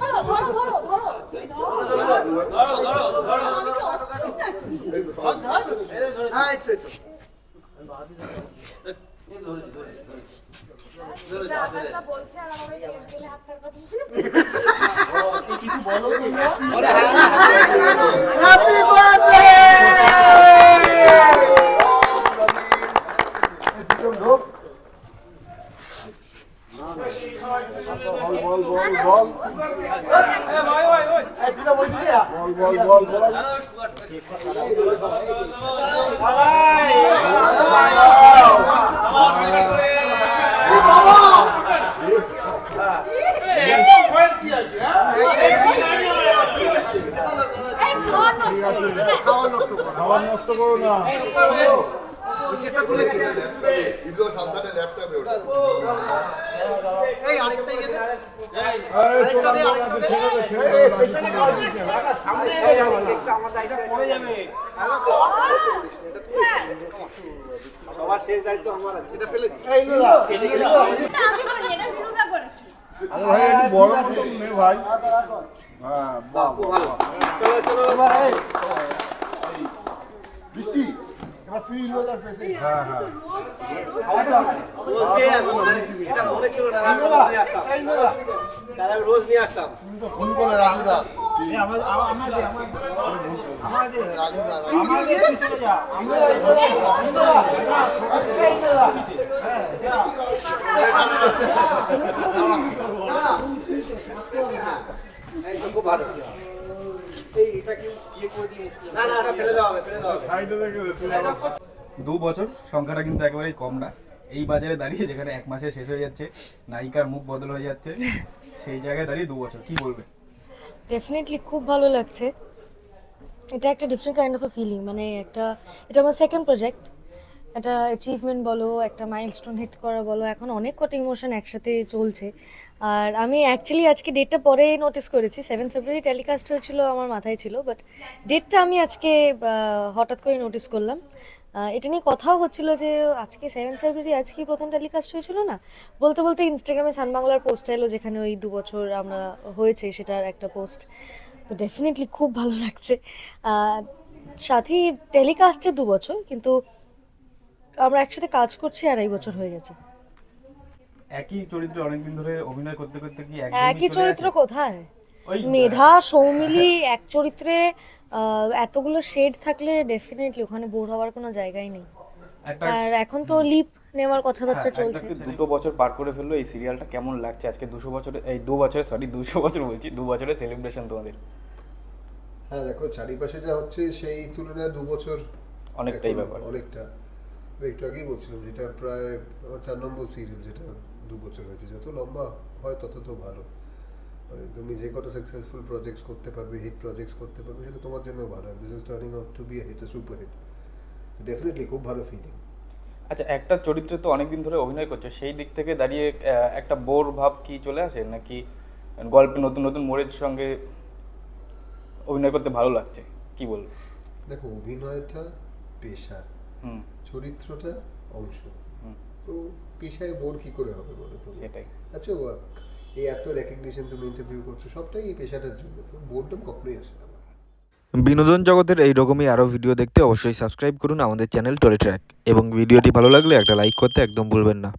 ধরো ধরো ধরো। ধরো আকাশটা হাত পা দিচ্ছে এই খাওয়ার নষ্ট খাবার নষ্ট করো না ইদ্রো সাবধানে ল্যাপটপে ওঠে এই তোরা তোরা তো। ছেড়ে দে, ছেড়ে দে, এই নে না। এটা আমি করিনি, এটা বিনুদা করেছে। আরে ভাই একটু বড় মতন নে ভাই। হ্যাঁ বাহ বাহ, বাহ। বৃষ্টি ইন্দ্রদার ফেসে হ্যাঁ হ্যাঁ রোজ নিয়ে আসতাম ফোন করে রাজুদা রাজুদা খুব ভালো দে বছর সংখ্যাটা কিন্তু একেবারেই কম না। এই বাজারে দাঁড়িয়ে যেখানে এক মাসে শেষ হয়ে যাচ্ছে, নায়িকার মুখ বদল হয়ে যাচ্ছে, সেই জায়গায় দাঁড়িয়ে দু বছর। কি বলবে? ডেফিনেটলি খুব ভালো লাগছে। এটা একটা ডিফারেন্ট কাইন্ড অফ ফিলিং মানে একটা এটা আমার সেকেন্ড প্রজেক্ট একটা অ্যাচিভমেন্ট বলো, একটা মাইলস্টোন হিট করা বলো, এখন অনেক কটা ইমোশন একসাথে চলছে। আর আমি অ্যাকচুয়ালি আজকে ডেটটা পরে নোটিস করেছি সেভেন ফেব্রুয়ারি টেলিকাস্ট হয়েছিল, আমার মাথায় ছিল বাট ডেটটা আমি আজকে হঠাৎ করে নোটিস করলাম। এটা নিয়ে কথাও হচ্ছিল যে আজকে সেভেন ফেব্রুয়ারি আজকে প্রথম টেলিকাস্ট হয়েছিল না? বলতে বলতে ইনস্টাগ্রামে সান বাংলার পোস্ট এলো, যেখানে ওই দু বছর আমরা হয়েছে সেটার একটা পোস্ট তো ডেফিনেটলি খুব ভালো লাগছে। সাথী টেলিকাস্টে দু বছর, কিন্তু আমরা একসাথে কাজ করছি আড়াই বছর হয়ে গেছে। একই চরিত্রে অনেকদিন ধরে অভিনয় করতে করতে কি একই চরিত্র কোথায়? ওই মেধা সৌমিলি এক চরিত্রে এতগুলো শেড থাকলে ডেফিনেটলি ওখানে বোর হওয়ার কোনো জায়গাই নেই। আর এখন তো লিপ নেওয়ার কথাবার্তা হ্যাঁ, চলছে। একটা দুটো বছর পার করে ফেলল এই সিরিয়ালটা কেমন লাগছে? আজকে দুশো বছরে এই দু বছরে সরি দুশো বছর বলছি দু বছরের সেলিব্রেশন তোমাদের। হ্যাঁ দেখো চারিপাশে যা হচ্ছে সেই তুলনায় দু বছর অনেকটাই ব্যাপার। অনেকটা। একটু আগেই বলছিলাম যেটা প্রায় চার নম্বর সিরিয়াল যেটা দু বছর হয়েছে যত লম্বা হয় তত তো ভালো। মানে তুমি যে কটা সাকসেসফুল প্রজেক্টস করতে পারবে হিট প্রজেক্টস করতে পারবে সেটা তোমার জন্য ভালো। This is turning out to be hit super hit definitely খুব ভালো ফিলিং আচ্ছা একটা চরিত্রে তো অনেকদিন ধরে অভিনয় করছ সেই দিক থেকে দাঁড়িয়ে একটা বোর ভাব কি চলে আসে? নাকি গল্পে নতুন নতুন মোড়ের সঙ্গে অভিনয় করতে ভালো লাগছে? কি বলব? দেখো অভিনয়টা পেশা। চরিত্রটা অংশ। হুম। তো পেশায় বোর কি করে হবে বলো তো সেটাই। আচ্ছা ওয়ার্ক এই এত রেকগনিশন তুমি ইন্টারভিউ করছ সবটাই এই পেশাটার জন্য। তো বোর্ডম কখনোই আসে না। বিনোদন জগতের এই রকমই আরও ভিডিও দেখতে অবশ্যই সাবস্ক্রাইব করুন আমাদের চ্যানেল টরে ট্র্যাক এবং ভিডিওটি ভালো লাগলে একটা লাইক করতে একদম ভুলবেন না।